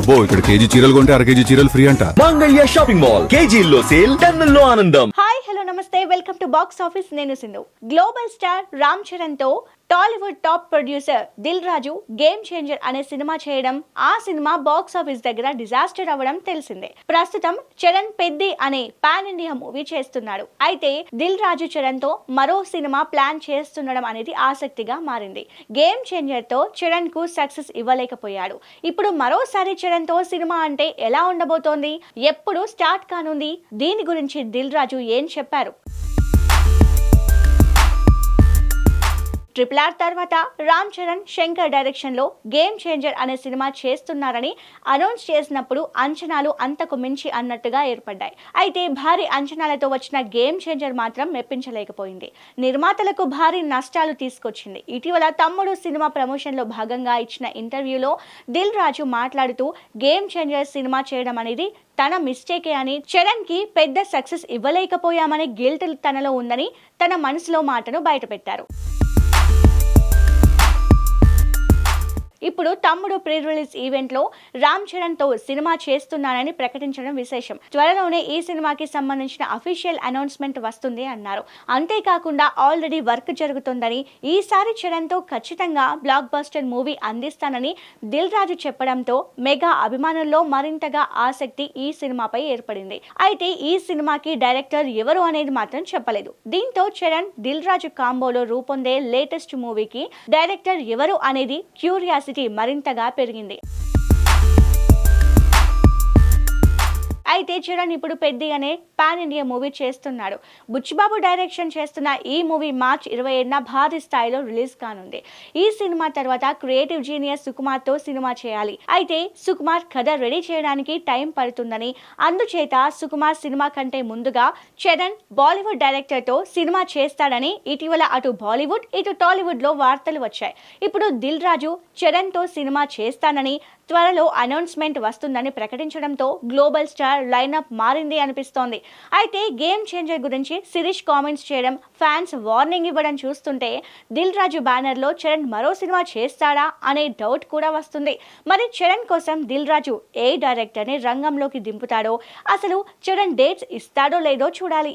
అబ్బో ఇక్కడ కేజీ చీరలు కొంటే అర కేజీ చీరలు ఫ్రీ అంట. Mangalya shopping mall. కేజీల్లో సేల్ టన్నుల్లో ఆనందం. హాయ్ హలో నమస్తే. Welcome to box office. నేను Sindhu. Global star Ram చరణ్తో Tollywood top producer Dil Raju Game Changer అనే సినిమా చేయడం ఆ సినిమా బాక్స్ ఆఫీస్ దగ్గర డిజాస్టర్ అవ్వడం తెలిసిందే. ప్రస్తుతం చరణ్ పెద్ది అనే పాన్ ఇండియా మూవీ చేస్తున్నాడు. అయితే దిల్ రాజు చరణ్తో మరో సినిమా ప్లాన్ చేస్తుండడం అనేది ఆసక్తిగా మారింది. గేమ్ చేంజర్తో చరణ్కు సక్సెస్ ఇవ్వలేకపోయాడు. ఇప్పుడు మరోసారి చరణ్తో సినిమా అంటే ఎలా ఉండబోతోంది? ఎప్పుడు స్టార్ట్ కానుంది? దీని గురించి దిల్ రాజు ఏం చెప్పారు? ట్రిపుల్ ఆర్ తర్వాత రామ్ చరణ్ శంకర్ డైరెక్షన్లో గేమ్ చేంజర్ అనే సినిమా చేస్తున్నారని అనౌన్స్ చేసినప్పుడు అంచనాలు అంతకు మించి అన్నట్టుగా ఏర్పడ్డాయి. అయితే భారీ అంచనాలతో వచ్చిన గేమ్ చేంజర్ మాత్రం మెప్పించలేకపోయింది. నిర్మాతలకు భారీ నష్టాలు తీసుకొచ్చింది. ఇటీవల తమ్ముడు సినిమా ప్రమోషన్లో భాగంగా ఇచ్చిన ఇంటర్వ్యూలో దిల్ రాజు మాట్లాడుతూ గేమ్ చేంజర్ సినిమా చేయడం అనేది తన మిస్టేకే అని చరణ్కి పెద్ద సక్సెస్ ఇవ్వలేకపోయామనే గిల్ట్ తనలో ఉందని తన మనసులో మాటను బయటపెట్టారు. ఇప్పుడు తమ్ముడు ప్రీ రిలీజ్ ఈవెంట్లో రామ్ చరణ్తో సినిమా చేస్తున్నానని ప్రకటించడం విశేషం. త్వరలోనే ఈ సినిమాకి సంబంధించిన అఫీషియల్ అనౌన్స్మెంట్ వస్తుంది అన్నారు. అంతేకాకుండా ఆల్రెడీ వర్క్ జరుగుతుందని ఈసారి చరణ్తో ఖచ్చితంగా బ్లాక్ బస్టర్ మూవీ అందిస్తానని దిల్ రాజు చెప్పడంతో మెగా అభిమానుల్లో మరింతగా ఆసక్తి ఈ సినిమాపై ఏర్పడింది. అయితే ఈ సినిమాకి డైరెక్టర్ ఎవరు అనేది మాత్రం చెప్పలేదు. దీంతో చరణ్ దిల్ రాజు కాంబోలో రూపొందే లేటెస్ట్ మూవీకి డైరెక్టర్ ఎవరు అనేది క్యూరియాసిటీ మరింతగా పెరిగింది. అయితే చరణ్ ఇప్పుడు పెద్ది అనే పాన్ ఇండియా మూవీ చేస్తున్నాడు. బుచ్చిబాబు డైరెక్షన్ చేస్తున్న ఈ మూవీ మార్చ్ ఇరవై ఏడున భారీ స్థాయిలో రిలీజ్ కానుంది. ఈ సినిమా తర్వాత క్రియేటివ్ జీనియస్ సుకుమార్తో సినిమా చేయాలి. అయితే సుకుమార్ కథ రెడీ చేయడానికి టైం పడుతుందని అందుచేత సుకుమార్ సినిమా కంటే ముందుగా చరణ్ బాలీవుడ్ డైరెక్టర్తో సినిమా చేస్తాడని ఇటీవల అటు బాలీవుడ్ ఇటు టాలీవుడ్లో వార్తలు వచ్చాయి. ఇప్పుడు దిల్ రాజు చరణ్తో సినిమా చేస్తానని త్వరలో అనౌన్స్మెంట్ వస్తుందని ప్రకటించడంతో గ్లోబల్ స్టార్ లైనప్ మారింది అనిపిస్తోంది. అయితే గేమ్ చేంజర్ గురించి శిరీష్ కామెంట్స్ చేయడం ఫ్యాన్స్ వార్నింగ్ ఇవ్వడం చూస్తుంటే దిల్ రాజు బ్యానర్లో చరణ్ మరో సినిమా చేస్తాడా అనే డౌట్ కూడా వస్తుంది. మరి చరణ్ కోసం దిల్ రాజు ఏ డైరెక్టర్ని రంగంలోకి దింపుతాడో అసలు చరణ్ డేట్స్ ఇస్తాడో లేదో చూడాలి.